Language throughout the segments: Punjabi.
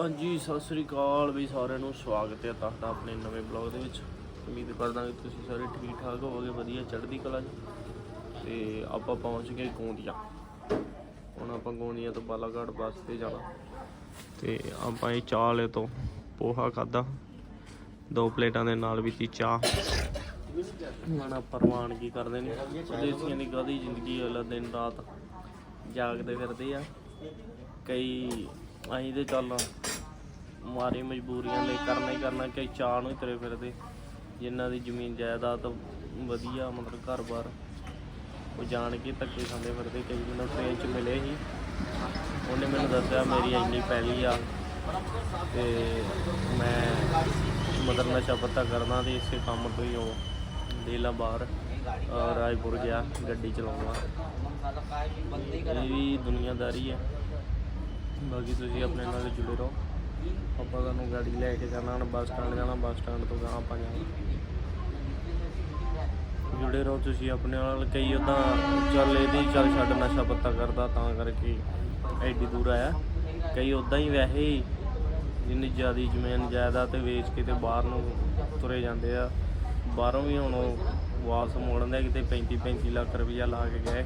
ਹਾਂਜੀ, ਸਤਿ ਸ੍ਰੀ ਅਕਾਲ ਵੀ ਸਾਰਿਆਂ ਨੂੰ, ਸਵਾਗਤ ਹੈ ਤੁਹਾਡਾ ਆਪਣੇ ਨਵੇਂ ਬਲੌਗ ਦੇ ਵਿੱਚ। ਉਮੀਦ ਕਰਦਾ ਕਿ ਤੁਸੀਂ ਸਾਰੇ ਠੀਕ ਠਾਕ ਹੋਵੋਗੇ, ਵਧੀਆ ਚੜ੍ਹਦੀ ਕਲਾ 'ਚ। ਤੇ ਆਪਾਂ ਪਹੁੰਚ ਗਏ ਗੋਂਦੀਆ ਹੁਣ ਆਪਾਂ ਗੋਂਦੀਆ ਤੋਂ ਬਾਲਾਘਾਟ ਬੱਸ ਤੇ ਜਾਣਾ। ਤੇ ਆਪਾਂ ਇਹ ਚਾਲੇ ਤੋਂ ਪੋਹਾ ਖਾਦਾ ਦੋ ਪਲੇਟਾਂ ਦੇ ਨਾਲ ਵੀ ਤੀ ਚਾਹ। ਹੁਣ ਆਪਾਂ ਕਰਦੇ ਨੇ? ਦੇਸੀਆਂ ਦੀ ਗਾਦੀ ਜ਼ਿੰਦਗੀ ਵਾਲਾ ਦਿਨ ਰਾਤ ਜਾਗਦੇ ਫਿਰਦੇ ਆ। ਕਈ ਅਸੀਂ ਤੇ ਚੱਲ ਮਾਰੀ ਮਜਬੂਰੀਆਂ ਲਈ ਕਰਨਾ ਹੀ ਕਰਨਾ ਕਈ ਚਾਹ ਨੂੰ ਹੀ ਤੁਰੇ ਫਿਰਦੇ। ਜਿਨ੍ਹਾਂ ਦੀ ਜ਼ਮੀਨ ਜਾਇਦਾਦ ਵਧੀਆ, ਮਤਲਬ ਘਰ-ਬਾਰ ਉਹ ਜਾਣ ਕੇ ਧੱਕੇ ਖਾਂਦੇ ਫਿਰਦੇ, ਕਈ ਮੈਨੂੰ ਟ੍ਰੇਨ 'ਚ ਮਿਲੇ ਸੀ। ਉਹਨੇ ਮੈਨੂੰ ਦੱਸਿਆ, ਮੇਰੀ ਇੰਨੀ ਪੈਲੀ ਆ ਤੇ ਮੈਂ ਮਤਲਬ ਨਸ਼ਾ ਪੱਤਾ ਕਰਨਾ ਤੇ ਇਸੇ ਕੰਮ ਤੋਂ ਹੀ ਉਹ ਦੇਲਾ ਬਾਹਰ ਰਾਜਪੁਰ ਗਿਆ, ਗੱਡੀ ਚਲਾਉਂਦਾ। ਇਹ ਵੀ ਦੁਨੀਆਦਾਰੀ ਹੈ। ਬਾਕੀ ਤੁਸੀਂ ਆਪਣੇ ਨਾਲ ਜੁੜੇ ਰਹੋ। ਆਪਾਂ ਤੁਹਾਨੂੰ ਗਾੜੀ ਲੈ ਕੇ ਜਾਣਾ, ਹੁਣ ਬੱਸ ਸਟੈਂਡ ਜਾਣਾ, ਬੱਸ ਸਟੈਂਡ ਤੋਂ ਗਾਂ ਆਪਾਂ ਜਾਣਾ। ਜੁੜੇ ਰਹੋ ਤੁਸੀਂ ਆਪਣੇ ਨਾਲ ਕਈ ਉਦਾਂ ਚੱਲ ਇਹਦੀ ਚੱਲ ਛੱਡ ਨਸ਼ਾ ਪੱਤਾ ਕਰਦਾ, ਤਾਂ ਕਰਕੇ ਐਡੀ ਦੂਰ ਆਇਆ। ਕਈ ਉਦਾਂ ਹੀ ਵੈਸੇ ਹੀ ਜਿੰਨੀ ਜ਼ਿਆਦੀ ਜ਼ਮੀਨ ਜਾਇਦਾਦ ਤੇ ਵੇਚ ਕੇ ਤੇ ਬਾਹਰ ਨੂੰ ਤੁਰੇ ਜਾਂਦੇ ਆ। ਬਾਹਰੋਂ ਵੀ ਹੁਣ ਉਹ ਵਾਪਸ ਮੋੜਨ ਦੇ ਕਿਤੇ 35 35 ਲੱਖ ਰੁਪਈਆ ਲਾ ਕੇ ਗਏ।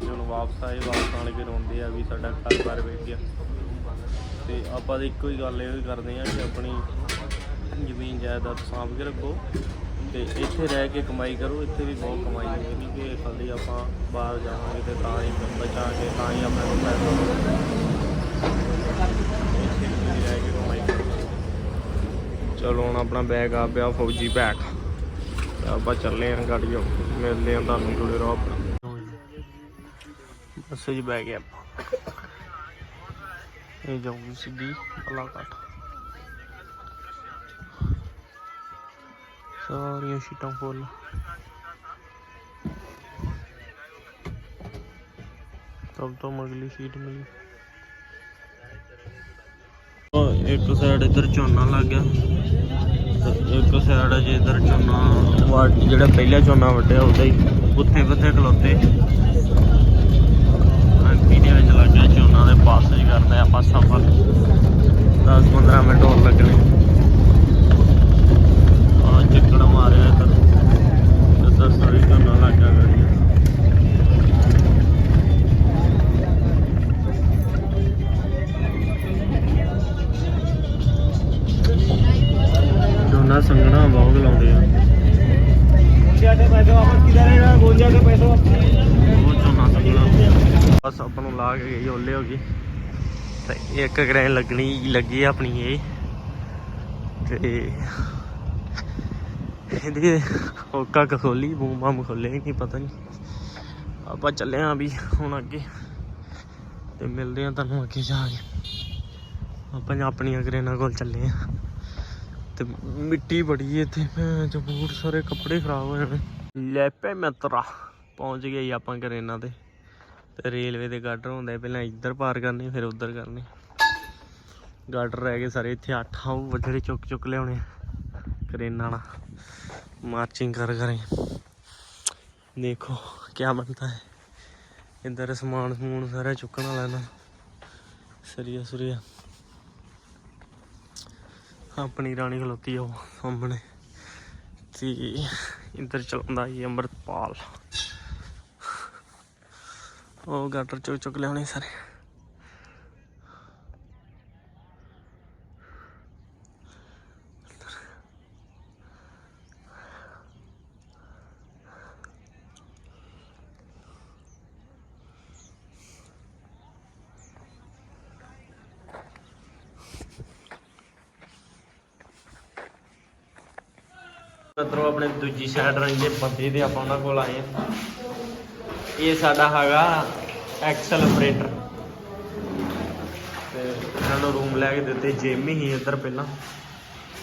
ਤੇ ਹੁਣ ਵਾਪਸ ਆਏ, ਵਾਪਸ ਆਣ ਕੇ ਰੋਂਦੇ ਆ ਵੀ ਸਾਡਾ ਘਰ-ਬਾਰ ਵੇਚ ਗਿਆ। ਤੇ ਆਪਾਂ ਤਾਂ ਇੱਕੋ ਹੀ ਗੱਲ ਇਹ ਕਰਦੇ ਆ ਕਿ ਆਪਣੀ ਜ਼ਮੀਨ ਜਾਇਦਾਦ ਸਾਂਭ ਕੇ ਰੱਖੋ ਤੇ ਇੱਥੇ ਰਹਿ ਕੇ ਕਮਾਈ ਕਰੋ ਇੱਥੇ ਵੀ ਬਹੁਤ ਕਮਾਈ ਹੈ ਨਹੀਂ ਕਿ ਖਾਲੀ ਆਪਾਂ ਬਾਹਰ ਜਾਵਾਂਗੇ ਤੇ ਤਾਂ ਹੀ ਬਚਾਂਗੇ ਤਾਂ ਹੀ ਆਪਣੇ ਕੋਲ ਪੈਸਾ ਹੋਊਗਾ। ਇੱਥੇ ਵੀ ਰਹਿ ਕੇ ਕਮਾਈ ਕਰੋ। ਚਲੋ ਹੁਣ ਆਪਣਾ ਬੈਗ ਆ ਪਿਆ ਫੌਜੀ ਬੈਗ ਆਪਾਂ ਚੱਲੇ ਆਂ ਗਾੜੀਓ ਮਿਲਦੇ ਆਂ ਤੁਹਾਨੂੰ ਜੁੜੇ ਰਹੋ ਆਪਣਾ। ਬੱਸ 'ਚ ਬਹਿ ਗਏ ਆਪਾਂ ਇਹ ਜਾਊਗੀ ਸਿੱਧੀ ਪਲਾਕਾਟ ਸਾਰੀਆਂ ਸ਼ੀਟਾਂ ਫੁੱਲ। ਸਭ ਤੋਂ ਮਗਲੀ ਸ਼ੀਟ ਮਿਲੀ। ਉਹ ਇੱਕ ਸਾਈਡ ਇੱਧਰ ਝੋਨਾ ਲੱਗ ਗਿਆ। ਇੱਕ ਸਾਈਡ ਜੇ ਇੱਧਰ ਝੋਨਾ। ਵਾ ਜਿਹੜਾ ਪਹਿਲਾ ਝੋਨਾ ਵੱਢਿਆ ਉਹਦਾ ਹੀ। ਉੱਥੇ ਪੱਥੇ ਖਲੋਤੇ। ਬਸ ਆਪਾਂ ਨੂੰ ਲਾ ਕੇ ਗਈ ਓਲੇ ਹੋ ਗਈ। ਤੇ ਇੱਕ ਗ੍ਰੈਨ ਲੱਗਣੀ ਲੱਗੀ ਆਪਣੀ ਇਹ। ਤੇ ਇਹਦੀ ਹੋਕਾ ਖੋਲੀ, ਬੂਮ ਬਮ ਖੋਲੇ ਨਹੀਂ ਪਤਾ ਨਹੀਂ ਆਪਾਂ ਚੱਲੇ ਆਂ ਵੀ ਹੁਣ ਅੱਗੇ। ਤੇ ਮਿਲਦੇ ਆਂ ਤੁਹਾਨੂੰ ਅੱਗੇ ਜਾ ਕੇ। ਆਪਾਂ ਆਪਣੀਆਂ ਗਰੇਨਾਂ ਕੋਲ ਚੱਲੇ ਆਂ। ਤੇ ਮਿੱਟੀ ਬੜੀ ਇੱਥੇ। ਮੈਂ ਜੋ ਬੂਟ ਸਾਰੇ ਕੱਪੜੇ ਖਰਾਬ ਹੋ ਜਾਣੇ ਲੈ ਪੈ ਮਿੱਤਰਾ, ਪਹੁੰਚ ਗਏ ਜੀ ਆਪਾਂ ਗਰੇਨਾਂ ਤੇ। ਤੇ ਰੇਲਵੇ ਦੇ ਗਾਡਰ ਹੁੰਦੇ ਪਹਿਲਾਂ ਇੱਧਰ ਪਾਰ ਕਰਨੇ, ਫਿਰ ਉੱਧਰ ਕਰਨੇ। ਗਾਡਰ ਰਹਿ ਗਏ ਸਾਰੇ, ਇੱਥੇ ਅੱਠ ਆਉ ਚੁੱਕ ਚੁੱਕ ਲਿਆਉਣੇ ਕਰੇਨਾਂ ਨਾਲ ਮਾਰਚਿੰਗ ਕਰ ਕਰੇ। ਦੇਖੋ ਕੀ ਬਣਦਾ ਹੈ। ਇੱਧਰ ਸਮਾਨ ਸਮੂਨ ਸਾਰਾ ਚੁੱਕਣ ਵਾਲਾ ਨਾ। ਸਰੀਆ ਸੁਰੀਆ। ਆਪਣੀ ਰਾਣੀ ਖਲੋਤੀ ਆ ਉਹ ਸਾਹਮਣੇ। ਤੇ ਇੱਧਰ ਚਲਾਉਂਦਾ ਜੀ ਅੰਮ੍ਰਿਤਪਾਲ। ਉਹ ਗਾਟਰ ਚੁੱਕ ਚੁੱਕ ਲਿਆਉਣੇ ਸਾਰੇ। ਮਤਲਬ ਆਪਣੇ ਦੂਜੀ ਸਾਈਡ ਰਹਿੰਦੇ ਬੰਦੇ ਦੇ ਆਪਾਂ ਉਹਨਾਂ ਕੋਲ ਆਏ। ਆ ਇਹ ਸਾਡਾ ਹੈਗਾ ਐਕਸਲ ਤੇ ਇਹਨਾਂ ਨੂੰ ਰੂਮ ਲੈ ਕੇ ਦਿੱਤੇ ਜਿਮ ਹੀ ਇੱਧਰ ਪਹਿਲਾਂ।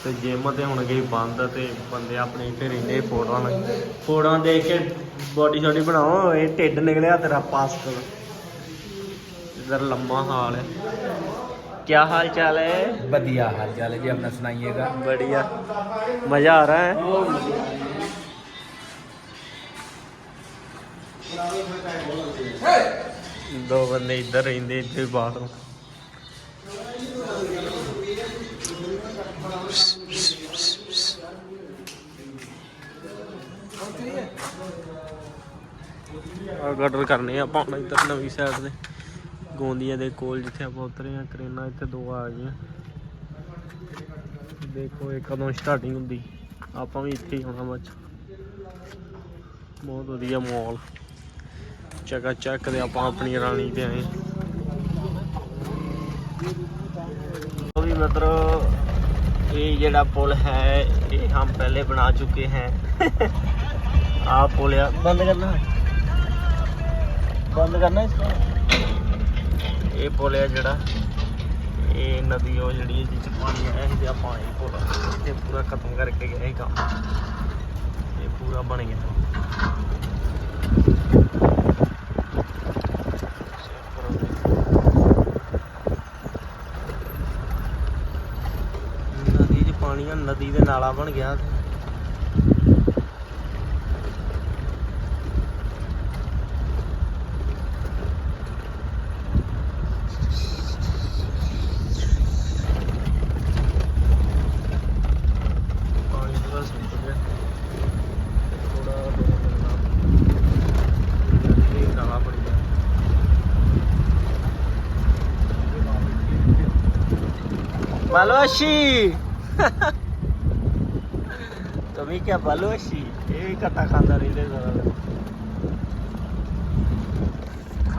ਤੇ ਜਿਮ ਤੇ ਹੁਣ ਗਈ ਬੰਦ ਤੇ ਬੰਦੇ ਆਪਣੇ ਇੱਥੇ ਰਹਿੰਦੇ ਫੋਟੋਆਂ ਨਾਲ ਫੋਟੋਆਂ ਦੇਖ ਕੇ ਬੋਡੀ ਸ਼ੋਡੀ ਬਣਾਓ ਇਹ ਢਿੱਡ ਨਿਕਲਿਆ ਤੇਰਾ ਪਾਸਕਲ ਇਧਰ ਲੰਮਾ ਹਾਲ ਹੈ। ਕੀ ਹਾਲ ਚਾਲ ਹੈ? ਵਧੀਆ ਹਾਲ ਚਾਲ ਜੀ ਆਪਣਾ ਸੁਣਾਈਏਗਾ। ਬੜੀਆ ਮਜ਼ਾ ਆ ਰਹਾ ਹੈ? ਦੋ ਬੰਦੇ ਇੱਧਰ ਰਹਿੰਦੇ ਇੱਥੇ ਬਾਥਰੂਮ ਆ ਗਟਰ ਕਰਨੇ ਆ ਆਪਾਂ ਇੱਧਰ ਨਵੀਂ ਸਾਈਡ ਦੇ ਗੋਂਦੀਆ ਦੇ ਕੋਲ ਜਿੱਥੇ ਆਪਾਂ ਉਤਰੇ ਆ, ਕਰੇਨਾ ਇੱਥੇ ਦੋ ਆ ਗਈਆਂ। ਦੇਖੋ ਇਹ ਕਦੋਂ ਸਟਾਰਟਿੰਗ ਹੁੰਦੀ। ਆਪਾਂ ਵੀ ਇੱਥੇ ਹੀ ਆਉਣਾ ਬੱਚ ਬਹੁਤ ਵਧੀਆ ਮਾਲ ਚਗਾ ਚੱਕ ਦੇ ਆਪਾਂ ਆਪਣੀ ਰਾਣੀ ਤੇ ਆਏ। ਉਹ ਵੀ ਮਿੱਤਰੋ ਇਹ ਜਿਹੜਾ ਪੁਲ ਹੈ ਇਹ ਹਮ ਪਹਿਲੇ ਬਣਾ ਚੁੱਕੇ ਹੈ। ਆ ਪੁਲ ਆ। ਬੰਦ ਕਰਨਾ ਬੰਦ ਕਰਨਾ ਇਸ ਇਹ ਪੁਲ ਆ ਜਿਹੜਾ ਇਹ ਨਦੀ ਉਹ ਜਿਹੜੀ ਜਿੱਚ ਪਾਣੀ ਆਇਆ ਸੀ ਤੇ ਆਪਾਂ ਪੁਲ ਇਹ ਪੂਰਾ ਖਤਮ ਕਰਕੇ ਗਏ ਇਹ ਕੰਮ। ਇਹ ਪੂਰਾ ਬਣ ਗਿਆ। ਨਦੀ ਦੇ ਨਾਲਾ ਬਣ ਗਿਆ। ਪਾਣੀ ਪੂਰਾ ਸੁੱਕ ਗਿਆ ਥੋੜਾ ਇਹ ਨਾਲਾ ਬਣ ਗਿਆ Baloshi! तुम्ही क्या बलोशी ਇਹ ਘਟਾ ਖਾਂਦਾ ਰਹਿੰਦੇ ਸਾਰਾ ਦਿਨ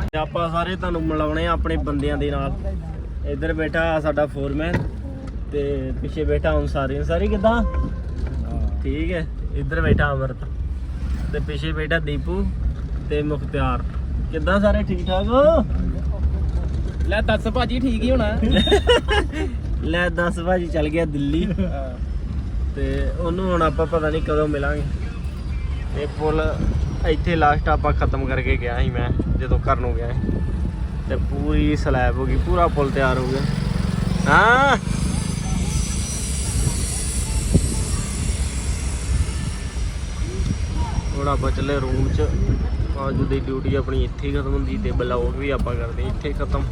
ਤੇ ਆਪਾਂ ਸਾਰੇ ਤੁਹਾਨੂੰ ਮਿਲਾਉਣੇ ਆ ਆਪਣੇ ਬੰਦਿਆਂ ਦੇ ਨਾਲ ਇੱਧਰ ਬੈਠਾ ਸਾਡਾ ਫੋਰਮੈਨ ਤੇ ਪਿੱਛੇ ਬੈਠਾ ਅਨਸਾਰੀ ਅਨਸਾਰੀ ਕਿਦਾਂ ਠੀਕ ਹੈ ਇੱਧਰ ਬੈਠਾ ਅਮਰਤ ਤੇ ਪਿੱਛੇ ਬੈਠਾ ਦੀਪੂ ਤੇ ਮੁਖਤਿਆਰ ਕਿਦਾਂ ਸਾਰੇ ਠੀਕ ਠਾਕ ਹੋ ਲੈ ਦੱਸ ਭਾਜੀ ਠੀਕ ਹੀ ਹੋਣਾ ਲੈ 10 ਵਜੇ ਚੱਲ ਗਿਆ ਦਿੱਲੀ ਤੇ ਉਹਨੂੰ ਹੁਣ ਆਪਾਂ ਪਤਾ ਨਹੀਂ ਕਦੋਂ ਮਿਲਾਂਗੇ। ਇਹ ਪੁੱਲ ਇੱਥੇ ਲਾਸਟ ਆਪਾਂ ਖਤਮ ਕਰਕੇ ਗਿਆ ਸੀ ਮੈਂ, ਜਦੋਂ ਘਰ ਨੂੰ ਗਿਆ ਸੀ। ਤੇ ਪੂਰੀ ਸਲੈਬ ਹੋ ਗਈ, ਪੂਰਾ ਪੁੱਲ ਤਿਆਰ ਹੋ ਗਿਆ। ਹਾਂ। ਹੁਣ ਆਪਾਂ ਚੱਲੇ ਰੂਮ 'ਚ। ਅੱਜ ਦੀ ਡਿਊਟੀ ਆਪਣੀ ਇੱਥੇ ਹੀ ਖਤਮ ਹੁੰਦੀ, ਤੇ ਬਲੌਗ ਵੀ ਆਪਾਂ ਕਰਦੇ ਇੱਥੇ ਖਤਮ।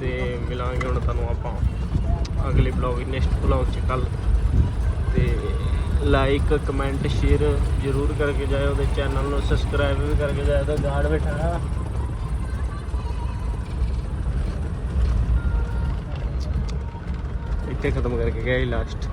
ਤੇ ਮਿਲਾਂਗੇ ਹੁਣ ਤੁਹਾਨੂੰ ਆਪਾਂ। ਅਗਲੇ ਬਲੌਗ ਨੈਕਸਟ ਬਲੌਗ 'ਚ ਕੱਲ ਤੇ ਲਾਈਕ ਕਮੈਂਟ ਸ਼ੇਅਰ ਜ਼ਰੂਰ ਕਰਕੇ ਜਾਇਓ ਤੇ ਚੈਨਲ ਨੂੰ ਸਬਸਕ੍ਰਾਈਬ ਵੀ ਕਰਕੇ ਜਾਇਓ ਤਾਂ ਗਾੜ ਬੈਠਾ ਇੱਥੇ ਖਤਮ ਕਰਕੇ ਗਿਆ ਲਾਸਟ